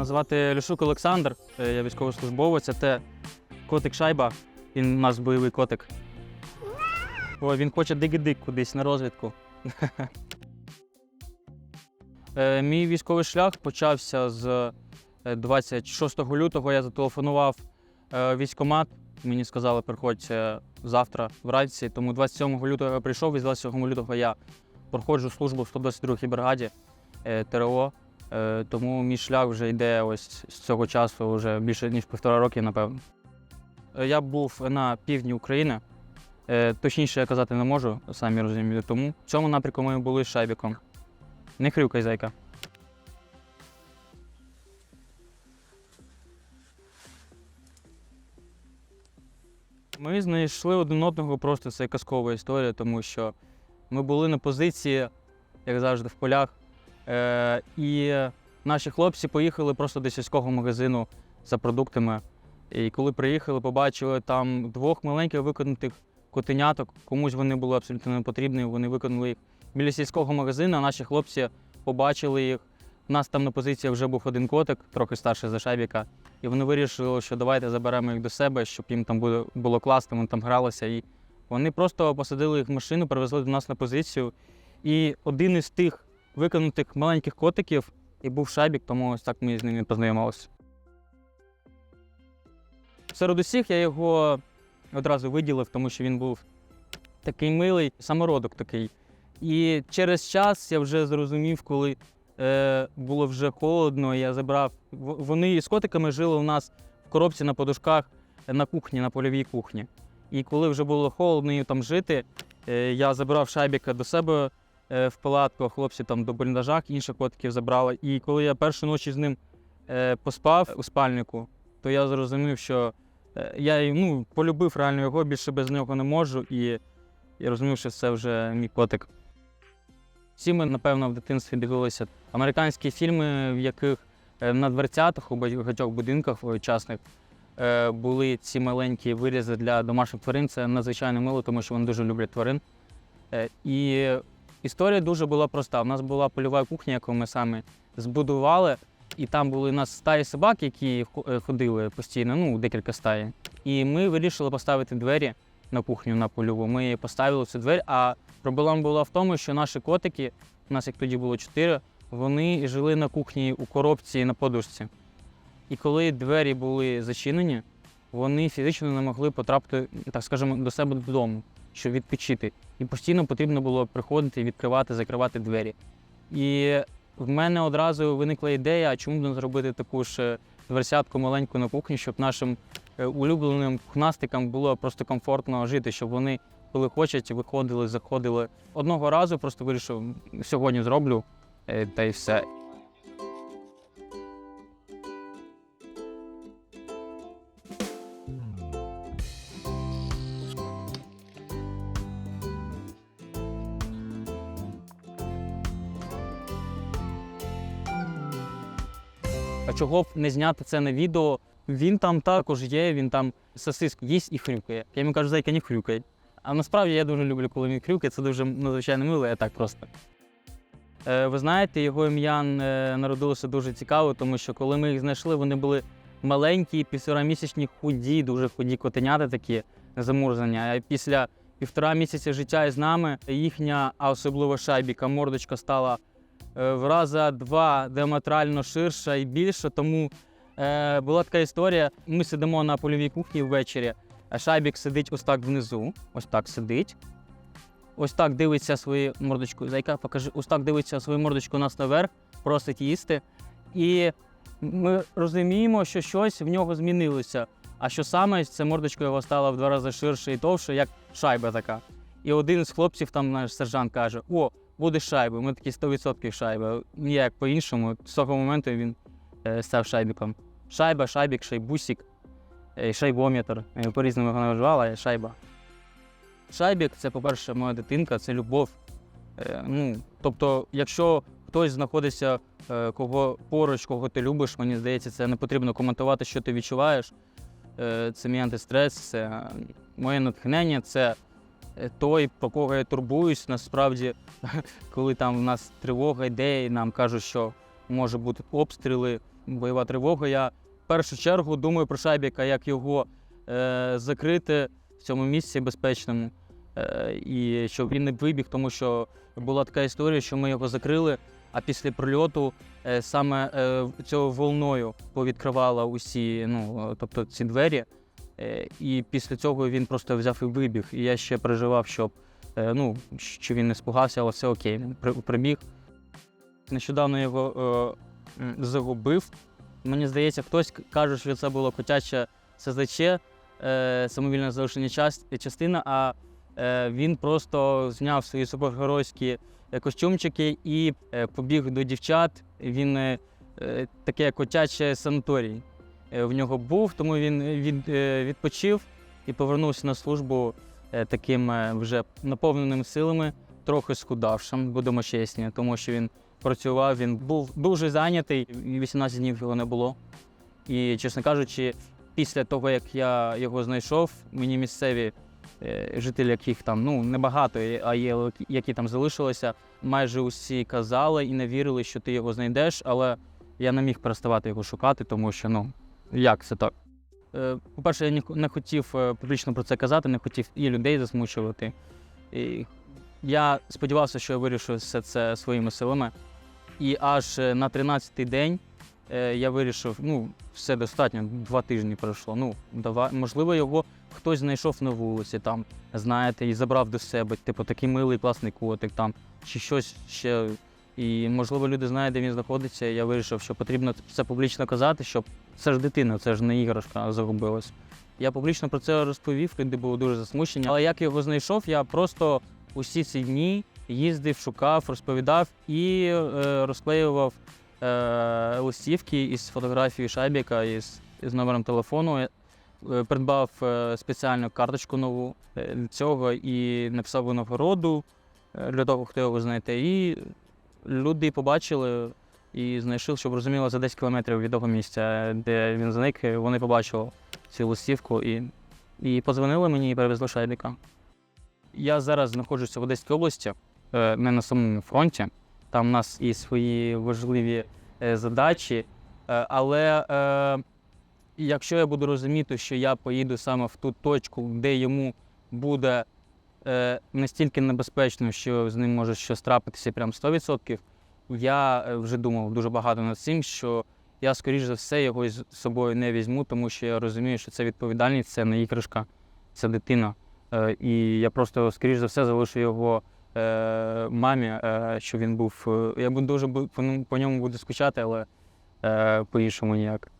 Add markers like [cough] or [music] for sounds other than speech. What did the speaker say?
Мене звати Люшук Олександр, е, я військовослужбовець, це котик Шайба. Він у нас бойовий котик. О, він хоче диги-дик кудись на розвідку. [laughs] Е, Мій військовий шлях почався з е, 26 лютого. Я зателефонував е, військкомат. Мені сказали, приходь е, завтра вранці. Тому 27 лютого я прийшов, і з 27 лютого я проходжу службу в 122-й бригаді е, ТРО. Е, Тому мій шлях вже йде ось з цього часу вже більше ніж півтора роки, напевно. Е, Я був на півдні України. Е, Точніше я казати не можу, самі розумієте. Тому в цьому напрямку ми були з Шайбіком. Не хрюкай, зайка. Ми знайшли один одного просто це казкова історія, тому що ми були на позиції, як завжди, в полях. Е, і наші хлопці поїхали просто до сільського магазину за продуктами. І коли приїхали, побачили там двох маленьких виконутих котеняток. Комусь вони були абсолютно не потрібні. Вони виконали їх біля сільського магазину. Наші хлопці побачили їх. У нас там на позиції вже був один котик, трохи старший за шайбіка. І вони вирішили, що давайте заберемо їх до себе, щоб їм там було класно, вони там гралися. І вони просто посадили їх в машину, привезли до нас на позицію. І один із тих виконутих маленьких котиків і був шайбік, тому ось так ми з ними познайомилися. Серед усіх я його одразу виділив, тому що він був такий милий, самородок такий. І через час я вже зрозумів, коли е, було вже холодно, я забрав. Вони з котиками жили у нас в коробці на подушках на кухні, на польовій кухні. І коли вже було холодно їм там жити, е, я забрав шайбіка до себе в палатку, а хлопці там до бліндажах інших котиків забрали. І коли я першу ночі з ним е, поспав у спальнику, то я зрозумів, що е, я ну, полюбив реально його, більше без нього не можу. І я розумів, що це вже мій котик. Всі ми, напевно, в дитинстві дивилися американські фільми, в яких е, на дверцятах у багатьох будинках частних е, були ці маленькі вирізи для домашніх тварин. Це надзвичайно мило, тому що вони дуже люблять тварин. Е, І історія дуже була проста. У нас була польова кухня, яку ми самі збудували, і там були у нас стаї собак, які е, ходили постійно, ну, декілька стаї. І ми вирішили поставити двері на кухню на польову. Ми поставили цю двері, а проблема була в тому, що наші котики, у нас як тоді було чотири, вони жили на кухні у коробці на подушці. І коли двері були зачинені, вони фізично не могли потрапити, так скажемо, до себе додому, щоб відпочити. І постійно потрібно було приходити, відкривати, закривати двері. І в мене одразу виникла ідея, а чому б не зробити таку ж е, дверцятку маленьку на кухні, щоб нашим е, улюбленим пухнастикам було просто комфортно жити, щоб вони, коли хочуть, виходили, заходили. Одного разу просто вирішив, сьогодні зроблю, е, та й все. А чого б не зняти це на відео? Він там також є, він там сосиску їсть і хрюкає. Я йому кажу, зайка, не хрюкай. А насправді я дуже люблю, коли він хрюкає, це дуже надзвичайно мило, я так просто. Е, ви знаєте, його ім'я е, народилося дуже цікаво, тому що коли ми їх знайшли, вони були маленькі, півторамісячні худі, дуже худі котенята такі замурзані. А після півтора місяця життя із нами їхня, а особливо шайбіка, мордочка стала в рази два діаметрально ширша і більша. Тому е, була така історія. Ми сидимо на польовій кухні ввечері, а шайбік сидить ось так внизу, ось так сидить. Ось так дивиться свою мордочку. Зайка, покажи, ось так дивиться свою мордочку нас наверх, просить їсти. І ми розуміємо, що щось в нього змінилося. А що саме, це мордочка його стала в два рази ширше і товше, як шайба така. І один з хлопців, там наш сержант, каже: О, буде шайба. Ми такі 100% шайба. Ніяк по-іншому. З того моменту він е, став шайбіком. Шайба, шайбік, шайбусік, е, шайбометр. Е, По-різному його називали, шайба. Шайбік це, по-перше, моя дитинка, це любов. Ну, тобто, якщо хтось знаходиться кого поруч, кого ти любиш, мені здається, це не потрібно коментувати, що ти відчуваєш. Це мій антистрес, це моє натхнення, це той, про кого я турбуюсь. Насправді, [laughs] коли там в нас тривога йде, і нам кажуть, що може бути обстріли, бойова тривога. Я в першу чергу думаю про Шайбіка, як його е, закрити в цьому місці безпечному. Е, і щоб він не вибіг, тому що була така історія, що ми його закрили, а після прильоту е, саме е, цього волною повідкривала усі, ну, е, тобто ці двері. Е, і після цього він просто взяв і вибіг. І я ще переживав, щоб е, ну, що він не спугався, але все окей, він прибіг. Нещодавно його е, загубив. Мені здається, хтось каже, що це було котяче СЗЧ, е, самовільне залишення час- частина, а е, він просто зняв свої супергеройські е, костюмчики і е, побіг до дівчат. Він е, таке котяче санаторій в нього був, тому він від, е, відпочив і повернувся на службу е, таким е, вже наповненим силами, трохи схудавшим, будемо чесні, тому що він працював, він був дуже зайнятий, і 18 днів його не було. І, чесно кажучи, після того, як я його знайшов, мені місцеві е, жителі, яких там ну небагато, а є які там залишилися, майже усі казали і не вірили, що ти його знайдеш, але я не міг переставати його шукати, тому що ну як це так? Е, По-перше, я не хотів е, публічно про це казати, не хотів і людей засмучувати. І я сподівався, що я вирішу все це своїми силами. І аж е, на 13-й день я вирішив, ну, все достатньо, два тижні пройшло. Ну, давай, можливо, його хтось знайшов на вулиці, там, знаєте, і забрав до себе, типу, такий милий класний котик там, чи щось ще. І, можливо, люди знають, де він знаходиться. Я вирішив, що потрібно це публічно казати, щоб це ж дитина, це ж не іграшка загубилась. Я публічно про це розповів, люди були дуже засмучені. Але як його знайшов, я просто усі ці дні їздив, шукав, розповідав і е, розклеював е, листівки із фотографією Шайбіка, із, із номером телефону. Е, Придбав е, спеціальну карточку нову е, для цього і написав винагороду для того, хто його знайде. І люди побачили і знайшли, щоб розуміло, за 10 кілометрів від того місця, де він зник, вони побачили цю листівку і, і подзвонили мені і перевезли Шайбіка. Я зараз знаходжуся в Одеській області, е, не на самому фронті. Там у нас і свої важливі е, задачі. Е, Але якщо я буду розуміти, що я поїду саме в ту точку, де йому буде настільки небезпечно, що з ним може щось трапитися прям 100%, я е, вже думав дуже багато над цим, що я, скоріш за все, його з собою не візьму, тому що я розумію, що це відповідальність, це не іграшка, це дитина. Е, І я просто, скоріш за все, залишу його е, мамі, що він був. Я буду дуже по ньому- буду скучати, але по-іншому ніяк.